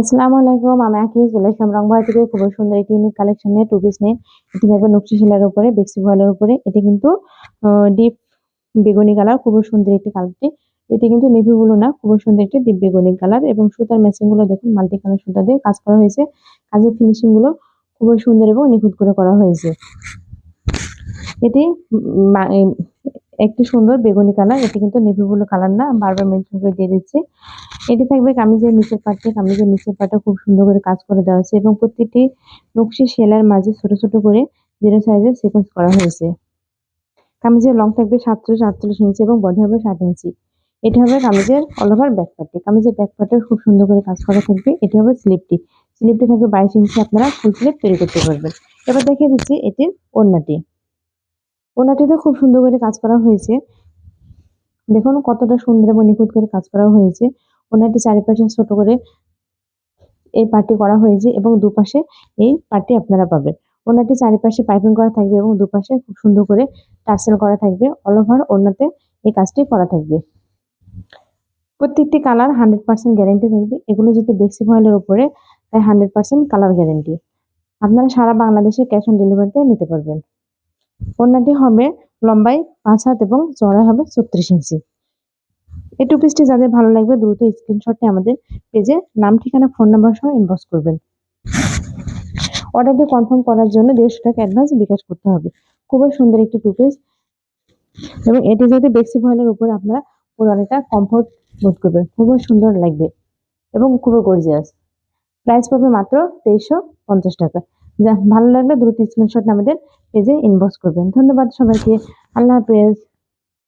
আসসালামু আলাইকুম আমি আঁকি চলে আসলাম রংবাড়ি থেকে খুব সুন্দর একটি ইউনিক কালেকশন নিয়ে টু পিস নিয়ে এটি থাকবে নকশি শিলার উপরে বেক্সি ভয়েলের উপরে। এটি কিন্তু ডিপ বেগুনি কালার খুব সুন্দর একটি কালারটি এটি কিন্তু নেভি ব্লু না, খুব সুন্দর একটি ডিপ বেগুনি কালার এবং সুতারগুলো দেখুন মাল্টি কালার সুতা দিয়ে কাজ করা হয়েছে। কাজের ফিনিশিংগুলো খুবই সুন্দর এবং নিখুঁত করে করা হয়েছে। এটি একটি সুন্দর বেগুনি কালার, এটি কিন্তু নেভি ব্লু কালার না, বারবার মেনশন করে দিয়ে দিচ্ছি। এটি থাকবে কামিজের নিচের পাটে, কামিজের নিচের পাটে খুব সুন্দর করে কাজ করে দেওয়া হয়েছে এবং প্রত্যেকটি নকশি সেলার মাঝে ছোট ছোট করে জিরো সাইজের সিকোয়েন্স করা হয়েছে। কামিজের লং থাকবে সাতচল্লিশ, আটচল্লিশ ইঞ্চি এবং বডি হবে ষাট ইঞ্চি এটি হবে কামিজের অল ওভার ব্যাক পার্টি কামিজের ব্যাক পার্টে খুব সুন্দর করে কাজ করা থাকবে। এটি হবে স্লিপটি স্লিপটি থাকবে বাইশ ইঞ্চি আপনারা ফুল স্লিপ তৈরি করতে পারবেন। এবার দেখিয়ে দিচ্ছি এটির ওড়নাটি। ওড়নাটিতে খুব সুন্দর করে কাজ করা হয়েছে। দেখুন কতটা সুন্দর এবং নিখুঁত করে কাজ করা হয়েছে। ওনাটি চারিপাশে ছোট করে এই পার্টি করা হয়েছে এবং দুপাশে এই পার্টি আপনারা পাবেন। ওনাটি চারিপাশে পাইপিং করা থাকবে এবং দুপাশে খুব সুন্দর করে টার্সেল করা থাকবে। অল ওভার ওনাতে এই কাজটি করা থাকবে। প্রত্যেকটি কালার হান্ড্রেড পার্সেন্ট গ্যারেন্টি থাকবে। এগুলো যদি বেক্সি ফয়েলের উপরে, তাই হান্ড্রেড পার্সেন্ট কালার গ্যারেন্টি আপনারা সারা বাংলাদেশে ক্যাশ অন ডেলিভারিতে নিতে পারবেন। ওড়নাটি হবে লম্বায় পাঁচ হাত এবং চড়াই হবে ছত্রিশ ইঞ্চি। এই টু পিসটি যাদের ভালো লাগবে দ্রুত স্ক্রিনশটে আমাদের পেজে নাম, ঠিকানা ফোন নাম্বার সহ ইনবক্স করবেন। অর্ডারটি কনফার্ম করার জন্য দেড়শো টাকা অ্যাডভান্স বিকাশ করতে হবে। খুবই সুন্দর একটি টু পিস এবং এটি যদি বেক্সি ভয়েলের উপরে আপনারা পুরো অনেকটা কমফোর্ট বোধ করবেন। খুবই সুন্দর লাগবে এবং খুবই গর্জিয়াস প্রাইস পাবে মাত্র তেইশশো পঞ্চাশ টাকা। যা ভালো লাগলে দ্রুত স্ক্রিনশট আমাদের পেজে ইনবক্স করবেন। ধন্যবাদ সবাইকে। আল্লাহ হাফেজ।